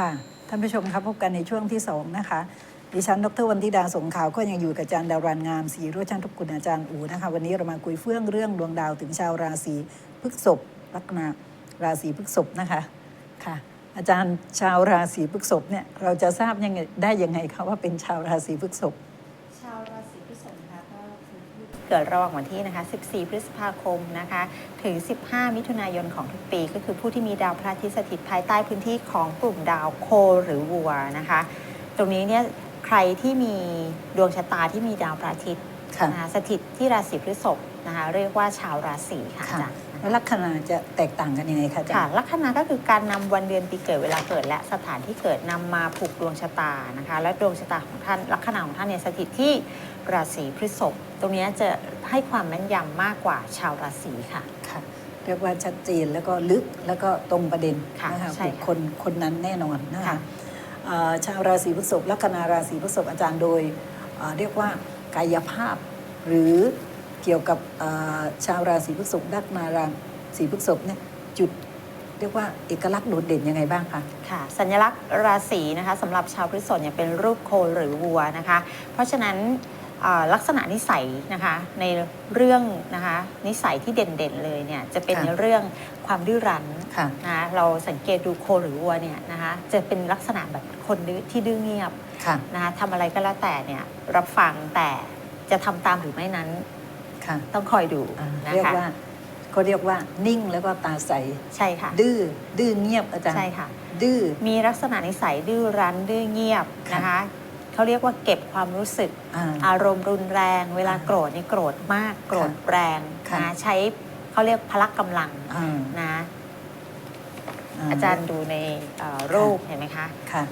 ค่ะ ท่านผู้ชมครับพบกันในช่วงที่สองนะคะ ดิฉันดรวันธิดาสงขาวก็ยังอยู่กับอาจารย์ดารันงามศรีโรชันทุกคุลอาจารย์อูนะคะ วันนี้เรามาคุยเฟื่องเรื่องดวงดาวถึงชาวราศีพฤษภลัคนาราศีพฤษภนะคะค่ะ อาจารย์ชาวราศีพฤษภเนี่ยเราจะทราบยังไงได้ยังไงคะว่าเป็นชาวราศีพฤษภ ชาวราศีพฤษภนะคะก็คือผู้ที่ เกิดระหว่างวันที่นะคะ 14 พฤษภาคมนะคะ ถึง 15 มิถุนายนของทุกปี ก็คือผู้ที่มีดาวพระอาทิตย์สถิตภายใต้พื้นที่ของกลุ่มดาวโคหรือวัวนะคะ ตรงนี้เนี่ยใครที่มีดวงชะตาที่มีดาวพระอาทิตย์ค่ะนะคะสถิตที่ราศีพฤษภนะคะเรียกว่าชาวราศีค่ะอาค่ะจารย์ แล้วลัคนาจะแตกต่างกันยังไงคะอาจารค่ะย์ ลัคนาก็คือการนำวันเดือนปีเกิดเวลาเกิด และสถานที่เกิดนำมาผูกดวงชะตานะคะ และดวงชะตาของท่านลัคนาของท่านเนี่ยสถิตที่ ราศีพฤษภตรงเนี้ยจะให้ความแม่นยำมากกว่าชาวราศีค่ะ ค่ะเรียกว่าชัดเจนแล้วก็ลึกแล้วก็ตรงประเด็นค่ะนะคะใช่บุคค่ะคลคนนั้นแน่นอนนะคะค่ะเอ่อชาวราศีพฤษภลัคนาราศีพฤษภอาจารย์โดยเอ่อเรียกว่ากายภาพ หรือเกี่ยวกับเอ่อชาวราศีพฤษภลัคนาราศีพฤษภเนี่ยจุดเรียกว่าเอกลักษณ์โดดเด่นยังไงบ้างคะค่ะสัญลักษณ์ราศีนะคะสำหรับชาวพฤษภเนี่ยเป็นรูปโคหรือวัวนะคะ เพราะฉะนั้นเอ่อ ลักษณะนิสัยนะคะในเรื่องนะคะนิสัยที่เด่นๆเลยเนี่ยจะเป็นค่ะในเรื่องความดื้อรั้นค่ะนะคะเราสังเกตดูโคหรือวัวเนี่ยนะคะจะเป็นลักษณะแบบคนดื้อที่ดื้อเงียบค่ะนะคะทำอะไรก็แล้วแต่เนี่ยรับฟังแต่จะทำตามหรือไม่นั้นค่ะต้องคอยดูอ่านะเรียกคะว่าเขาเรียกว่านิ่งแล้วก็ตาใสใช่ค่ะ ดื้อดื้อเงียบอาจารย์ใช่ค่ะ ดื้อมีลักษณะนิสัยดื้อรั้นดื้อเงียบค่ะนะคะ เขาเรียกว่าเก็บความรู้สึกอ่า อารมณ์รุนแรง เวลาอ่าโกรธนี่โกรธมากโกรธแรงค่ะ นะใช้เขาเรียกพละกำลังอ่านะ อาจารย์ดูในเอ่อรูปเห็นไหมคะ ค่ะ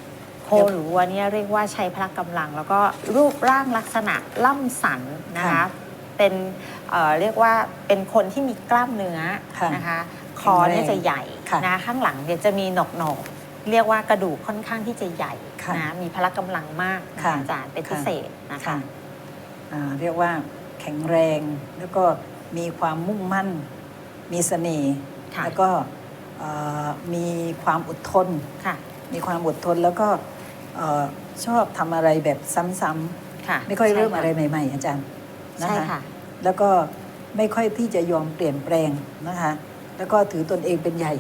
โคหรือวัวเนี่ยเรียกว่าใช้พละกำลัง แล้วก็รูปร่างลักษณะล่ำสันนะคะค่ะเป็นเอ่อเรียกว่าเป็นคนที่มีกล้ามเนื้อค่ะนะคะ คอเนี่ยจะใหญ่ค่ะ นะข้างหลังเนี่ยจะมีหนกหนกๆ เรียกว่ากระดูกค่อนข้างที่จะใหญ่ค่ะนะมีพละกำลังมากนะค่ะอาจารย์เป็นพิเศษนะคะค่ะอ่าเรียกว่าแข็งแรงแล้วก็มีความมุ่งมั่น มีเสน่ห์ค่ะ แล้วก็เอ่อมีความอดทน ค่ะมีความอดทนแล้วก็เอ่อชอบทำอะไรแบบซ้ำค่ะๆไม่ค่อยเริ่มใช่อะไรใหม่ ๆ อาจารย์นะใช่คะค่ะ แล้วก็ไม่ค่อยที่จะยอมเปลี่ยนแปลงนะคะ แล้วก็ถือตนเองเป็นใหญ่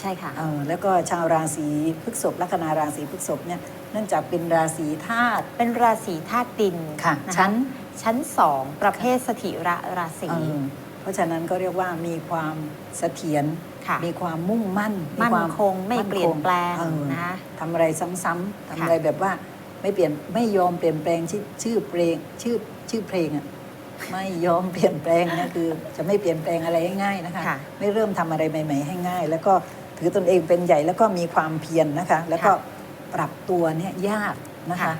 ใช่ค่ะ เอ่อแล้วก็ชาวราศีพฤษภลัคนาราศีพฤษภเนี่ยเนื่องจากเป็นราศีธาตุ เป็นราศีธาตุดินค่ะนชั้น ชั้นสองประเภทสถิระราศี เอ่อเพราะฉะนั้นก็เรียกว่ามีความเสถียรค่ะ มีความมุ่งมั่นมั่นความคงไม่เปลี่ยนแปลงเออนะคะ ทำอะไรซ้ำๆทำค่ะอะไรแบบว่าไม่เปลี่ยนไม่ยอมเปลี่ยนแปลงชื่อชื่อเพลงชื่อชื่อเพลงอะไม่ยอมเปลี่ยนแปลงนะคือ จะไม่เปลี่ยนแปลงอะไรง่ายๆนะคะ ค่ะ ไม่เริ่มทำอะไรใหม่ ๆ ให้ง่าย แล้วก็ ถือตนเองเป็นใหญ่แล้วก็มีความเพียรนะคะ แล้วก็ปรับตัวเนี่ยยากนะคะค่ะ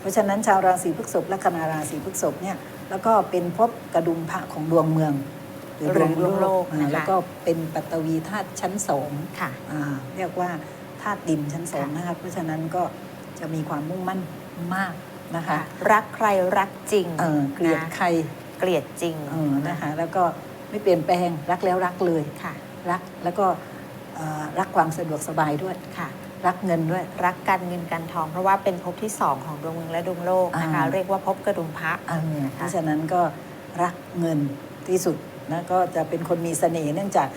เพราะฉะนั้นชาวราศีพฤษภลัคนาราศีพฤษภเนี่ยแล้วก็เป็นภพกระดุมพระของดวงเมืองหรือดวงโลกอ่านะคะแล้วก็เป็นปัตตวีธาตุชั้นสองค่ะอ่าเรียกว่าธาตุดินชั้นสองค่ะนะคะเพราะฉะนั้นก็จะมีความมุ่งมั่นมากนะคะค่ะรักใครรักจริงเออเกลียดนะใครเกลียดจริงเออนะคะ แล้วก็ไม่เปลี่ยนแปลงรักแล้วรักเลยค่ะ รักแล้วก็เอ่อ รักความสะดวกสบายด้วยค่ะ รักเงินด้วย รักการเงินการทอง เพราะว่าเป็นภพที่สองของดวงเมืองและดวงโลกนะคะอ่าเรียกว่าภพกระดุมพระเออเพราะฉะนั้นก็รักเงินที่สุดนะก็จะเป็นคนมีเสน่ห์เนื่องจาก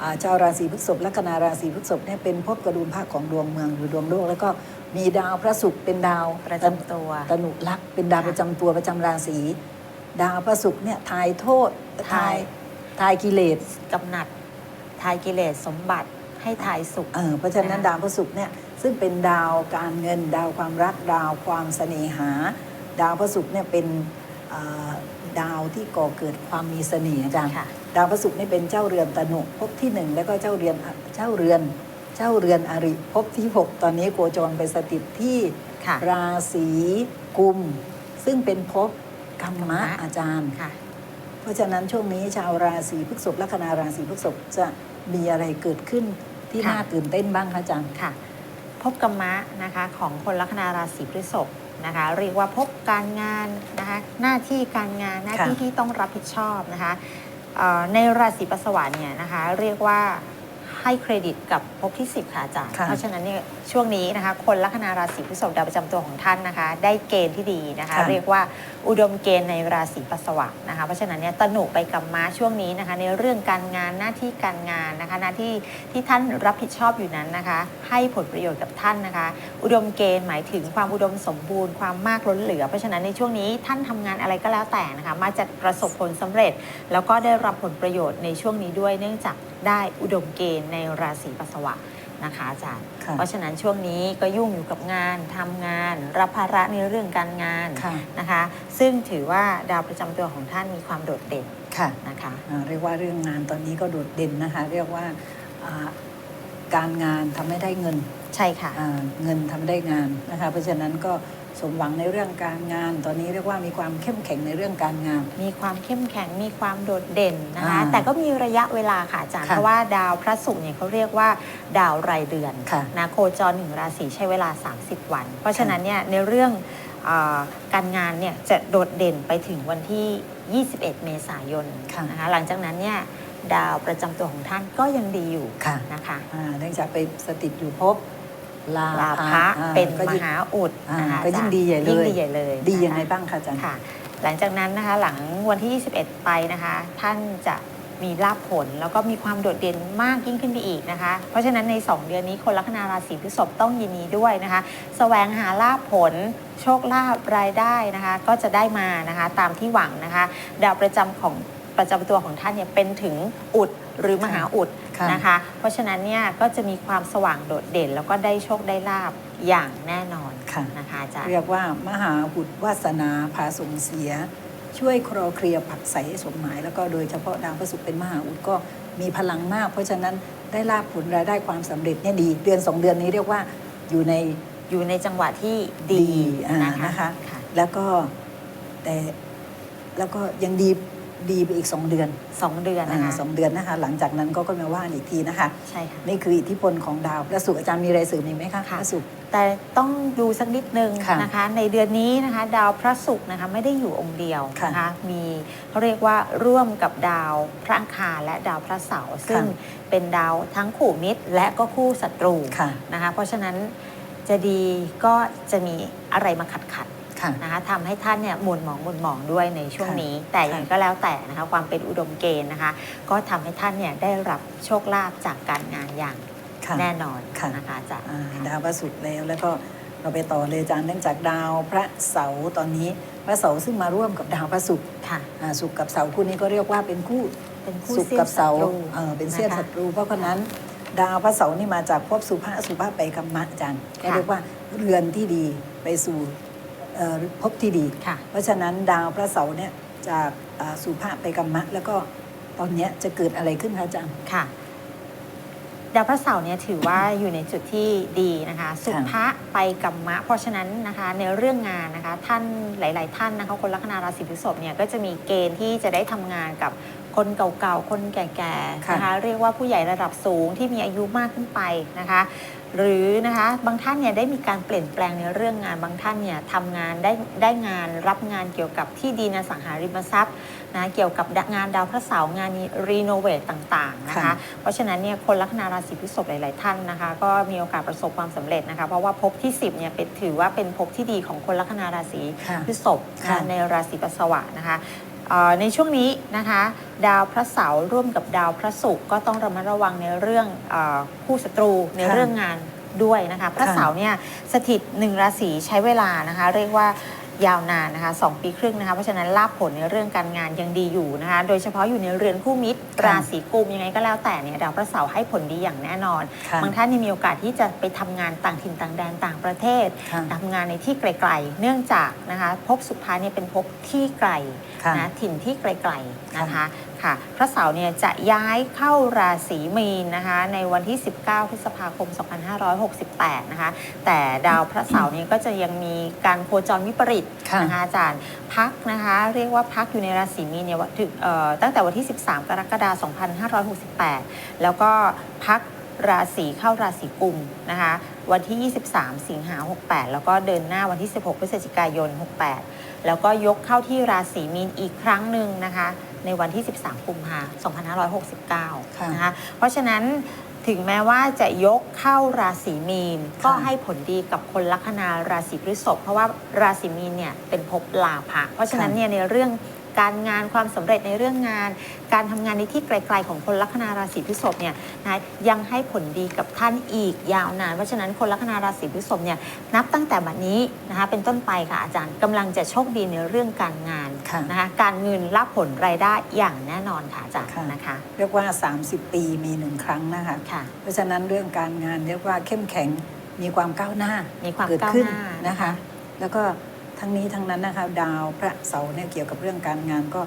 อ่าชาวราศีพฤษภลัคนาราศีพฤษภเนี่ยเป็นภพกระดุมพระของดวงเมืองหรือดวงโลก แล้วก็มีดาวพระศุกร์เป็นดาวประจำตัวตนุลักษ์เป็นดาวค่ะประจำตัวประจำราศีดาวพระศุกร์เนี่ยทายโทษทายทายทายกิเลสกำหนัดทายกิเลสสมบัติ ให้ทายสุข เออเพราะฉะนั้นนะคะดาวพระศุกร์เนี่ยซึ่งเป็นดาวการเงิน ดาวความรักดาวความเสน่หา ดาวพระศุกร์เนี่ยเป็นเอ่อดาวที่ก่อเกิดความมีเสน่ห์อาจารย์ค่ะ ดาวพระศุกร์นี่เป็นเจ้าเรือนตนุภพที่หนึ่งแล้วก็เจ้าเรือนเจ้าเรือน เจ้าเรือนอริภพที่หกตอนนี้โคจรไปสถิตที่ ค่ะ ราศีกุม ซึ่งเป็นภพกรรมะกรรมะ อาจารย์ ค่ะ เพราะฉะนั้นช่วงนี้ชาวราศีพฤษภลัคนาราศีพฤษภจะมีอะไรเกิดขึ้น ที่ค่ะ น่าตื่นเต้นบ้างคะอาจารย์ ค่ะพบกรรมะนะคะของคนลัคนาราศีพฤษภนะคะเรียกว่าพบการงานนะคะหน้าที่การงานหน้าที่ค่ะ ที่ต้องรับผิดชอบนะคะเอ่อในราศีปัสสาวะเนี่ยนะคะเรียกว่า ให้เครดิตกับภพที่ 10 ค่ะอาจารย์ ค่ะเพราะฉะนั้นเนี่ยช่วงนี้นะคะ คนลัคนาราศีพฤษภดาวประจำตัวของท่านนะคะ ได้เกณฑ์ที่ดีนะคะ ค่ะ เรียกว่าอุดมเกณฑ์ในราศีปัสสวะนะคะ เพราะฉะนั้นเนี่ยตนุไปกับม้าช่วงนี้นะคะ ในเรื่องการงานหน้าที่การงานนะคะ หน้าที่ที่ท่านรับผิดชอบอยู่นั้นนะคะ ให้ผลประโยชน์กับท่านนะคะ อุดมเกณฑ์หมายถึงความอุดมสมบูรณ์ความมากล้นเหลือ เพราะฉะนั้นในช่วงนี้ท่านทำงานอะไรก็แล้วแต่นะคะ มาจะประสบผลสำเร็จ แล้วก็ได้รับผลประโยชน์ในช่วงนี้ด้วยเนื่องจากได้อุดมเกณฑ์ในราศีปัสสวะนะคะอาจารย์ ค่ะเพราะฉะนั้นช่วงนี้ก็ยุ่งอยู่กับงานทำงาน รับภาระในเรื่องการงานค่ะ นะคะ ซึ่งถือว่าดาวประจำตัวของท่านมีความโดดเด่นค่ะนะคะ อ่าเรียกว่าเรื่องงานตอนนี้ก็โดดเด่นนะคะ เรียกว่าอ่าการงานทำให้ได้เงินใช่ค่ะ อ่าเงินทำให้ได้งานนะคะ เพราะฉะนั้นก็ สมหวังในเรื่องการงาน ตอนนี้เรียกว่ามีความเข้มแข็งในเรื่องการงาน มีความเข้มแข็งมีความโดดเด่นนะคะ อ่าแต่ก็มีระยะเวลาค่ะอาจารย์ค่ะเพราะว่าดาวพระศุกร์เนี่ยเขาเรียกว่าดาวรายเดือนค่ะ นะโคจรหนึ่งราศีใช้เวลา 30 วัน เพราะฉะนั้นเนี่ยในเรื่องอาการงานเนี่ยจะโดดเด่นไปถึงวันที่ 21 เมษายนค่ะนะคะหลังจากนั้นเนี่ยดาวประจำตัวของท่านก็ยังดีอยู่ค่ะ นะคะอ่าเนื่องจากไปสถิตอยู่ภพ ลาลาภะภะอ่าเป็นก็มยิ่งหาอุดอ่านะคะก็ยิ่งอาจารดีใหญ่เลย ยิ่งดีใหญ่เลยดียังไงนะคะ บ้างคะอาจารย์ ค่ะหลังจากนั้นนะคะหลังวันที่ 21 ไปนะคะ ท่านจะมีลาภผล แล้วก็มีความโดดเด่นมากยิ่งขึ้นไปอีกนะคะ เพราะฉะนั้นใน 2 เดือนนี้คนลัคนาราศีพฤษภต้องยินดีด้วยนะคะแสวงหาลาภผล โชคลาภรายได้นะคะ ก็จะได้มานะคะตามที่หวังนะคะ ดาวประจำของ ประจำตัวของท่านเนี่ยเป็นถึงอุดหรือมหาอุดค่ะนะคะ เพราะฉะนั้นเนี่ยก็จะมีความสว่างโดดเด่น แล้วก็ได้โชคได้ลาบอย่างแน่นอนค่ะ นะคะอาจารย์ เรียกว่ามหาบุตรวาสนาพาส่งเสีย ช่วยคลอเคลียร์ผักใสให้สมหมาย แล้วก็โดยเฉพาะดาวพระศุกร์เป็นมหาอุดก็มีพลังมาก เพราะฉะนั้นได้ลาบผลรายได้ความสำเร็จเนี่ยดี เดือนสองเดือนนี้เรียกว่าอยู่ใน อยู่ในจังหวะที่ดีดีอ่านะคะ นะคะค่ะแล้วก็แต่แล้วก็ยังดี ดีไปอีกสองเดือนสองเดือนนะคะอาสองเดือนนะคะ หลังจากนั้นก็ก็มาว่ากันอีกทีนะคะ ใช่ค่ะ นี่คืออิทธิพลของดาวพระศุกร์อาจารย์มีอะไรเสริมอีกไหมคะค่ะพระศุกร์ แต่ต้องดูสักนิดนึงค่ะนะคะ ในเดือนนี้นะคะดาวพระศุกร์นะคะไม่ได้อยู่องค์เดียวค่ะนะคะมีเขาเรียกว่าร่วมกับดาวพระอังคารและดาวพระเสาร์ซึ่งเป็นดาวทั้งคู่มิตร และก็คู่ศัตรูค่ะ นะคะเพราะฉะนั้นจะดีก็จะมีอะไรมาขัดขัดค่ะๆ นะคะทำให้ท่านเนี่ยหมุนหมองหมุนหมองด้วยในช่วงค่ะนี้ แต่อย่างค่ะก็แล้วแต่นะคะความเป็นอุดมเกณฑ์นะคะ ก็ทำให้ท่านเนี่ยได้รับโชคลาภจากการงานอย่างค่ะแน่นอนค่ะนะคะอาจารย์อ่าค่ะดาวพระศุกร์แล้วแล้วก็เราไปต่อเลยอาจารย์เนื่องจากดาวพระเสาร์ตอนนี้พระเสาร์ซึ่งมาร่วมกับดาวพระศุกร์ค่ะอ่าศุกร์กับเสาร์คู่นี้ก็เรียกว่าเป็นคู่เป็นคู่ศุกร์กับเสาร์สี้ยนศัตรูเออเป็นเสี้ยนนะคะศัตรู เพราะฉะนั้น ดาวพระเสาร์นี่มาจากภพสุภาสุภาไปกัมมะอาจารย์ก็ค่ะเรียกว่าเรือนที่ดีไปสู่ เอ่อภพที่ดี ค่ะ เพราะฉะนั้นดาวพระเสาร์เนี่ยจากอ่าสุภาไปกัมมะ แล้วก็ตอนเนี้ยจะเกิดอะไรขึ้นคะอาจารย์ ค่ะ ดาวพระเสาร์เนี่ยถือว่าอยู่ในจุดที่ดีนะคะ สุภะไปกัมมะ เพราะฉะนั้นนะคะในเรื่องงานนะคะ ท่านหลาย ๆ ท่านนะคะคนลัคนาราศีพฤษภเนี่ยก็จะมีเกณฑ์ที่จะได้ทำงานกับ คนเก่าๆ คนแก่ๆค่ะนะคะเรียกว่าผู้ใหญ่ระดับสูงที่มีอายุมากขึ้นไปนะคะ หรือนะคะบางท่านเนี่ยได้มีการเปลี่ยนแปลงในเรื่องงานบางท่านเนี่ยทำงานได้ได้งานรับงานเกี่ยวกับที่ดินอสังหาริมทรัพย์นะเกี่ยวกับงานดาวพระเสาร์งานรีโนเวทต่างๆนะคะค่ะเพราะฉะนั้นเนี่ยคนลัคนาราศีพฤษภหลาย ๆ ท่านนะคะ ก็มีโอกาสประสบความสำเร็จนะคะ เพราะว่าภพที่ 10เนี่ยเป็นถือว่าเป็นภพที่ดีของคนลัคนาราศีค่ะพฤษภค่ะนะในราศีปัสสวะนะคะเอ่อ ในช่วงนี้นะคะ ดาวพระเสาร์ร่วมกับดาวพระศุกร์ก็ต้องระมัดระวังในเรื่องเออคู่ศัตรูในค่ะเรื่องงานด้วยนะคะ พระค่ะเสาร์เนี่ยสถิตหนึ่งราศีใช้เวลานะคะ เรียกว่า ยาวนานนะคะสองปีครึ่งนะคะ เพราะฉะนั้นลาภผลในเรื่องการงานยังดีอยู่นะคะ โดยเฉพาะอยู่ในเรือนคู่มิตรค่ะราศีกุมยังไงก็แล้วแต่เนี่ยดาวพระเสาร์ให้ผลดีอย่างแน่นอนค่ะบางท่านนี่มีโอกาสที่จะไปทำงานต่างถิ่นต่างแดนต่างประเทศค่ะทำงานในที่ไกลๆ เนื่องจากนะคะภพสุภาเนี่ยเป็นภพที่ไกลค่ะนะถิ่นที่ไกลๆนะคะ ค่ะ พระเสาร์เนี่ยจะย้ายเข้าราศีมีนนะคะ ในวันที่ 19 พฤษภาคม 2568 นะคะ แต่ดาวพระเสาร์เนี่ยก็จะยังมีการโคจรวิปริตค่ะนะคะอาจารย์พักนะคะ เรียกว่าพักอยู่ในราศีมีนเนี่ยว่าถึงเอ่อตั้งแต่วันที่ 13 กรกฎาคม 2568 แล้วก็พักราศีเข้าราศีกุมนะคะ วันที่ 23 สิงหา 68 แล้วก็เดินหน้าวันที่ 16 พฤศจิกายน 68 แล้วก็ยกเข้าที่ราศีมีนอีกครั้งหนึ่งนะคะ ในวันที่ 13 กุมภาพันธ์ค่ะ2569 นะคะ เพราะฉะนั้นถึงแม้ว่าจะยกเข้าราศีมีน ก็ค่ะให้ผลดีกับคนลัคนาราศีพฤษภเพราะว่าราศีมีนเนี่ยเป็นภพลาภะเพราะฉะนั้นค่ะเนี่ยในเรื่อง การงานความสำเร็จในเรื่องงาน การทำงานในที่ไกลๆของคนลัคนาราศีพฤษภเนี่ยนะยังให้ผลดีกับท่านอีกยาวนาน เพราะฉะนั้นคนลัคนาราศีพฤษภเนี่ยนับตั้งแต่บัดนี้นะคะเป็นต้นไปค่ะอาจารย์กำลังจะโชคดีในเรื่องการงานค่ะนะคะการเงินรับผลรายได้อย่างแน่นอนค่ะอาจารย์ค่ะนะคะเรียกว่า 30 ปีมีหนึ่งครั้งนะคะค่ะเพราะฉะนั้นเรื่องการงานเรียกว่าเข้มแข็งมีความก้าวหน้ามีความเกิดก้าวขึ้นหน้านะคะ แล้วก็ ทั้งนี้ทั้งนั้นนะคะดาวพระเสาร์เนี่ยเกี่ยวกับเรื่องการงานก็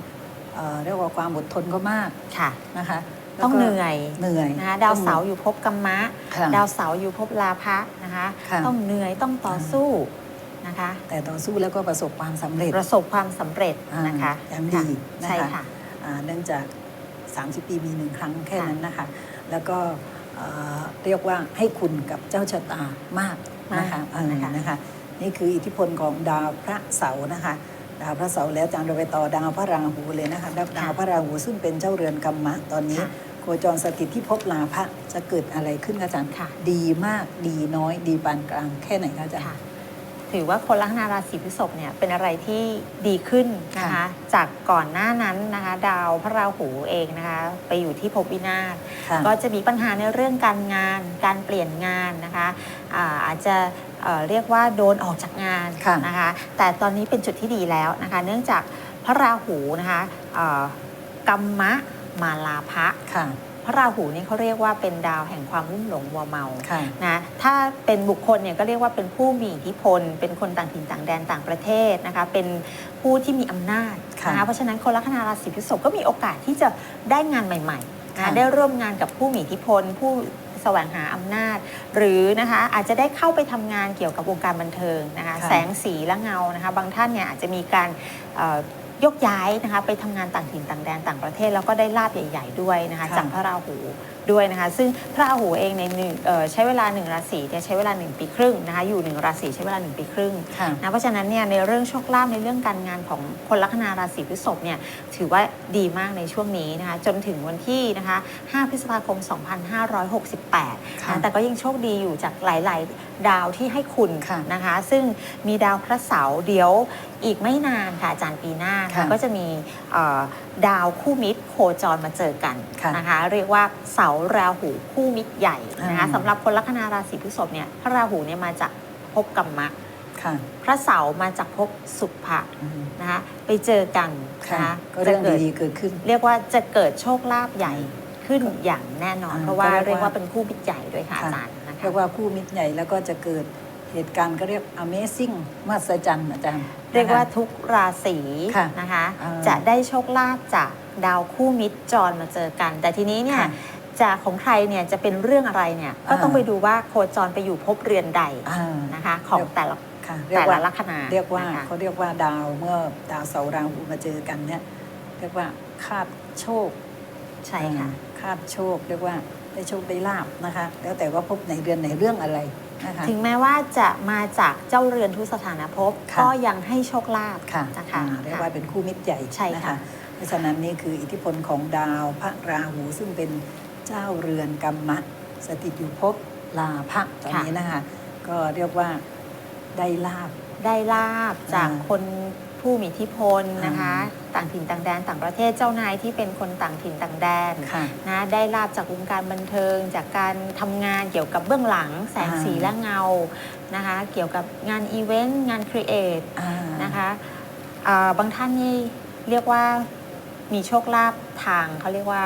เอ่อเรียกว่าความอดทนก็มากค่ะนะคะแล้วก็ต้องเหนื่อยเหนื่อยนะคะดาวเสาร์อยู่ภพกรรมะค่ะดาวเสาร์อยู่ภพลาภะนะคะค่ะต้องเหนื่อยต้องต่อสู้นะคะแต่ต่อสู้แล้วก็ประสบความสำเร็จประสบความสำเร็จอ่านะคะอย่างดีค่ะนะคะใช่ค่ะอ่าเนื่องจาก 30 ปีมีหนึ่งครั้งแค่นั้นนะคะ แล้วก็เอ่อเรียกว่าให้คุณกับเจ้าชะตามากนะคะมากเออนะคะ นะคะนี่คืออิทธิพลของดาวพระเสาร์นะคะ ดาวพระเสาร์แล้วอาจารย์เราไปต่อดาวพระราหูเลยนะคะดาวดาวพระราหูซึ่งเป็นเจ้าเรือนกรรมะตอนนี้ค่ะโคจรสถิตที่ภพลาภะจะเกิดอะไรขึ้นคะอาจารย์ค่ะ ดีมากดีน้อย ดีปานกลางแค่ไหนคะอาจารย์ค่ะถือว่าคนลัคนาราศีพฤษภเนี่ยเป็นอะไรที่ดีขึ้นนะคะค่ะจากก่อนหน้านั้นนะคะ ดาวพระราหูเองนะคะ ไปอยู่ที่ภพวินาศค่ะก็จะมีปัญหาในเรื่องการงาน การเปลี่ยนงานนะคะอาอาจจะ เอ่อเรียกว่าโดนออกจากงานค่ะนะคะแต่ตอนนี้เป็นจุดที่ดีแล้วนะคะเนื่องจากพระราหูนะคะเอ่อกัมมะมาลาภะค่ะ พระราหูนี่เขาเรียกว่าเป็นดาวแห่งความรุ่มหลงมัวเมา ค่ะ นะถ้าเป็นบุคคลเนี่ยก็เรียกว่าเป็นผู้มีอิทธิพล เป็นคนต่างถิ่นต่างแดนต่างประเทศนะคะเป็นผู้ที่มีอำนาจค่ะนะคะเพราะฉะนั้นคนลัคนาราศีพฤษภก็มีโอกาสที่จะได้งานใหม่ๆค่ะนะได้ร่วมงานกับผู้มีอิทธิพล ผู้ แสวงหาอำนาจ หรือนะคะอาจจะได้เข้าไปทำงานเกี่ยวกับวงการบันเทิงนะคะค่ะแสงสีและเงานะคะบางท่านเนี่ยอาจจะมีการเอ่อยกย้ายนะคะไปทำงานต่างถิ่นต่างแดนต่างประเทศ แล้วก็ได้ลาบใหญ่ ๆ ด้วยนะคะค่ะจากพระราหู ด้วยนะคะซึ่งพระราหูเองในหนึ่งเอ่อใช้เวลาหนึ่งราศีเนี่ยใช้เวลาหนึ่งปีครึ่งนะคะอยู่หนึ่งราศีใช้เวลาหนึ่งปีครึ่งค่ะนะเพราะฉะนั้นเนี่ยในเรื่องโชคลาภในเรื่องการงานของคนลัคนาราศีพฤษภเนี่ยถือว่าดีมากในช่วงนี้นะคะจนถึงวันที่นะคะ5พฤษภาคม 2568ค่ะนะแต่ก็ยังโชคดีอยู่จากหลาย ๆ ดาวที่ให้คุณค่ะนะคะซึ่งมีดาวพระเสาร์เดี๋ยว อีกไม่นานค่ะอาจารย์ปีหน้าค่ะก็จะมีเอ่อดาวคู่มิตรโคจรมาเจอกันค่ะนะคะ เรียกว่าเสาราหูคู่มิตรใหญ่นะคะอ่าสำหรับคนลัคนาราศีพฤษภเนี่ยพระราหูเนี่ยมาจากภพกรรมะค่ะพระเสาร์มาจากภพสุภะอืมนะคะไปเจอกันค่ะนะคะก็เรื่องจะกิดดีๆเกิดขึ้น เรียกว่าจะเกิดโชคลาภใหญ่ขึ้นอย่างแน่นอนอ่าเพราะว่าก็เรีเรียยกกว่าว่าเป็นคู่มิตรใหญ่ด้วยค่ะอาค่ะจารย์นะคะเรียกว่าคู่มิตรใหญ่แล้วก็จะเกิด เหตุการณ์ก็เรียก Amazing มหัศจรรย์อาจารย์ เรียกว่านะคะทุกราศีค่ะนะคะอ่าจะได้โชคลาภจากดาวคู่มิตรจรมาเจอกัน แต่ทีนี้เนี่ยค่ะจะของใครเนี่ยจะเป็นเรื่องอะไรเนี่ยก็ต้องอ่าไปดูว่าโคจรไปอยู่ภพเรือนใดอ่านะคะ ของแต่ละค่ะเรียแต่กว่าละลัคนาเรียกว่านะคะ เขาเรียกว่าดาวเมื่อดาวเสาร์ราหูมาเจอกันเนี่ยเรียกว่าคาดโชค ใช่ค่ะอ่าคาดโชคเรียกว่าได้โชคได้ลาบนะคะ แล้วแต่ว่าพบในเดือนไหนเรื่องอะไร นะคะ ถึงแม้ว่าจะมาจากเจ้าเรือนทุสถานภพค่ะ ก็ยังให้โชคลาภค่ะนะคะอ่าเรียกว่าเป็นคู่มิตรใหญ่ใช่นะค่ะคะเพราะฉะนั้นนี่คืออิทธิพลของดาวพระราหูซึ่งเป็นเจ้าเรือนกรรมะ สถิตอยู่ภพลาภะตอนนี้นะคะ ก็เรียกว่าได้ลาบ ได้ลาบจากอ่าคน ผู้มีอิทธิพลนะคะ ต่างถิ่นต่างแดนต่างประเทศเจ้านายที่เป็นคนต่างถิ่นต่างแดนค่ะนะได้ลาบจากวงการบันเทิง จากการทำงานเกี่ยวกับเบื้องหลังแสงสีอ่าและเงานะคะเกี่ยวกับงานอีเวนต์งานครีเอทอ่านะคะอ่าบางท่านนี่เรียกว่ามีโชคลาภทางเขาเรียกว่า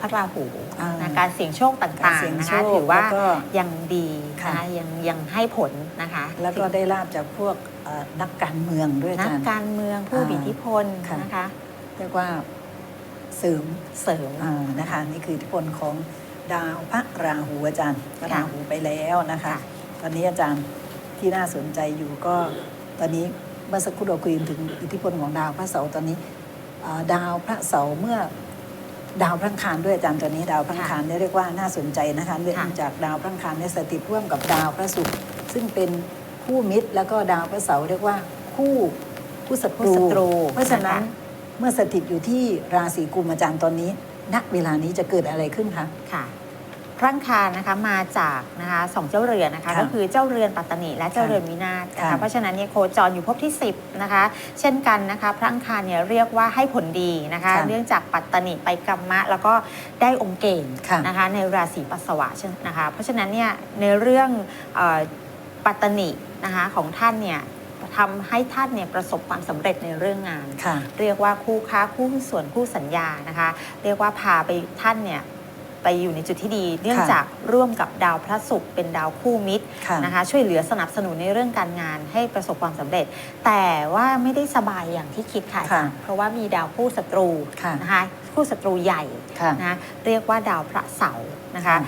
พระราหูอ่า นะการเสี่ยงโชคการต่างเสี่ยงๆนะโชคะคถือว่าแล้วก็ยังดีนะค่ะคะยังยังให้ผลนะคะแล้วก็ได้ลาบจากพวกเอ่อนักการเมืองด้วยอานักจารย์ การเมืองผู้มีอิทธิพลค่ะ นะคะเรียกว่าเสริมเสริม อ่านะคะ นี่คืออิทธิพลของดาวพระราหูอาจารย์พระค่ะราหูไปแล้วนะคะ ค่ะ ตอนนี้อาจารย์ที่น่าสนใจอยู่ก็ ตอนนี้เมื่อสักครู่เราคุยถึงอิทธิพลของดาวพระเสาร์ตอนนี้อ่าดาวพระเสาร์เมื่อ ดาวพระอังคารด้วยอาจารย์ตอนนี้ดาวพระอังคารเนี่ยเรียกว่าน่าสนใจนะคะเนื่องจากดาวพระอังคารเนี่ยสถิตร่วมกับดาวพระศุกร์ซึ่งเป็นคู่มิตร แล้วก็ดาวพระเสาร์เรียกว่าคู่คู่ศัตผู้รูศัตรู เพราะฉะนั้นคเมื่อสถิตอยู่ที่ราศีกุมอาจารย์ตอนนี้ณเวลานี้จะเกิดอะไรขึ้นคะค่ะ พระอังคารนะคะมาจากนะคะสองเจ้าเรือนนะคะค่ะก็คือเจ้าเรือนปัตตานีและเจ้าค่ะเรือนวินาศนะค่ะคะเพราะฉะนั้นเนี่ยโคจรอยู่ภพที่ 10นะคะเช่นกันนะคะพระอังคารเนี่ยเรียกว่าให้ผลดีนะคะค่ะเนื่องจากปัตตานีไปกัมมะ แล้วก็ได้องค์เกณฑ์ค่ะนะคะในราศีปัสสาวะใช่ไหมนะคะเพราะฉะนั้นเนี่ยในเรื่องเออปัตตานีนะคะของท่านเนี่ยทำให้ท่านเนี่ยประสบความสำเร็จในเรื่องงาน ค่ะ เรียกว่าคู่ค้าคู่หุ้นส่วนคู่สัญญานะคะ เรียกว่าพาไปท่านเนี่ย ไปอยู่ในจุดที่ดีเนื่องจากร่วมกับดาวพระศุกร์เป็นดาวคู่มิตรค่ะนะคะช่วยเหลือสนับสนุนในเรื่องการงานให้ประสบความสำเร็จ แต่ว่าไม่ได้สบายอย่างที่คิดค่ะอาค่ะจารย์เพราะว่ามีดาวคู่ศัตรูค่ะนะคะคู่ศัตรูใหญ่ค่ะนะคะเรียกว่าดาวพระเสาร์นะคะค่ะ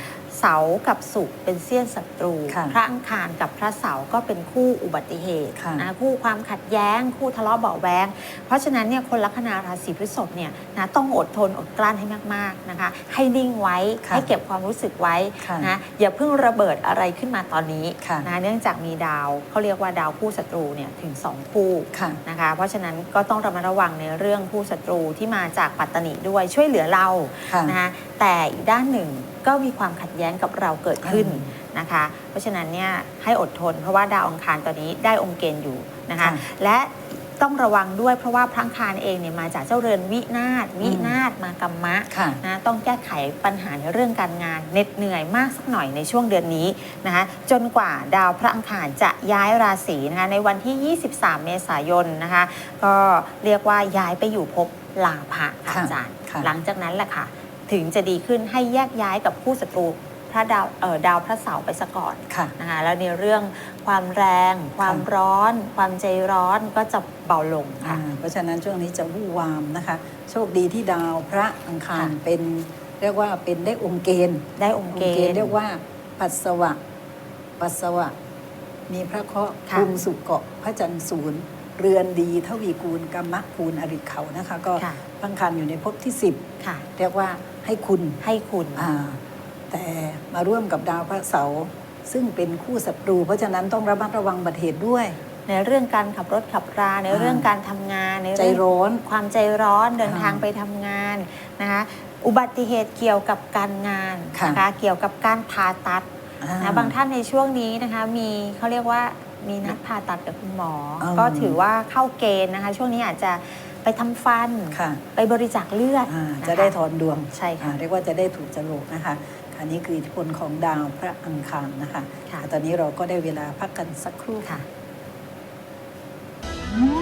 เสาร์กับศุกร์เป็นเสี้ยนศัตรู ค่ะพระอังคารกับพระเสาร์ก็เป็นคู่อุบัติเหตุค่ะ นะคู่ความขัดแย้ง คู่ทะเลาะเบาะแวงเพราะฉะนั้นเนี่ยคนลัคนาราศีพฤษภเนี่ยนะต้องอดทนอดกลั้นให้มากๆนะคะ ให้นิ่งไว้ค่ะให้เก็บความรู้สึกไว้ค่ะนะอย่าเพิ่งระเบิดอะไรขึ้นมาตอนนี้ค่ะ นะเนื่องจากมีดาวเขาเรียกว่าดาวคู่ศัตรูเนี่ยถึงสองคู่ ค่ะ นะคะเพราะฉะนั้นก็ต้องระมัดระวังในเรื่องคู่ศัตรูที่มาจากปัตตานีด้วยช่วยเหลือเราค่ะ นะคะแต่อีกด้านหนึ่ง ก็มีความขัดแย้งกับเราเกิดขึ้นอืมนะคะ เพราะฉะนั้นเนี่ยให้อดทน เพราะว่าดาวอังคารตอนนี้ได้องค์เกณฑ์อยู่นะคะค่ะและต้องระวังด้วยเพราะว่าพระอังคารเองเนี่ยมาจากเจ้าเรือนวินาศวินาศมากรรมะค่ะนะต้องแก้ไขปัญหาในเรื่องการงานเหน็ดเหนื่อยมากสักหน่อยในช่วงเดือนนี้นะคะจนกว่าดาวพระอังคารจะย้ายราศีนะคะในวันที่ 23 เมษายนนะคะก็เรียกว่าย้ายไปอยู่ภพลาภะค่ะค่ะอาจารย์ค่ะหลังจากนั้นแหละค่ะ ถึงจะดีขึ้นให้แยกย้ายกับคู่ศัตรูพระดาวเอ่อดาวพระเสาร์ไปซะก่อนค่ะ นะคะแล้วในเรื่องความแรง ความร้อน ความใจร้อนก็จะเบาลงอ่าค่ะเพราะฉะนั้นช่วงนี้จะวู่วามนะคะ โชคดีที่ดาวพระอังคารค่ะ เป็นเรียกว่าเป็นได้องค์เกณฑ์ได้องค์เกองค์เกณณฑ์ฑ์ เรียกว่าปัสสาวะปัสสาวะ มีพระเคราะห์ค่ะคุมสุกเกาะพระจันทร์ศูนย์ เรือนดีทวีกูลกรรมะคูณอริเขานะคะก็ค่ะพระอังคารอยู่ในภพที่ ค่ะ 10 เรียกว่าให้คุณให้คุณอ่าแต่มาร่วมกับดาวพระเสาร์ซึ่งเป็นคู่ศัตรู เพราะฉะนั้นต้องระมัดระวังบัติเหตุด้วย ในเรื่องการขับรถขับราในอ่า เรื่องการทำงานในใจเรื่องร้อน ความใจร้อนเดินอ่าทางไปทำงานนะคะอุบัติเหตุเกี่ยวกับการงานค่ะ นะคะเกี่ยวกับการผ่าตัด อ่านะบางท่านในช่วงนี้นะคะมีเขาเรียกว่า มีนัดผ่าตัดกับคุณหมอ อืมก็ถือว่าเข้าเกณฑ์นะคะ ช่วงนี้อาจจะไปทำฟัน ค่ะ ไปบริจาคเลือดอ่านะคะจะได้ถอนดวงใช่ค่ะ อ่าเรียกว่าจะได้ถูกจรกนะคะอันนี้คืออิทธิพลของดาวพระอังคารนะคะค่ะ ตอนนี้เราก็ได้เวลาพักกันสักครู่ค่ะ ค่ะ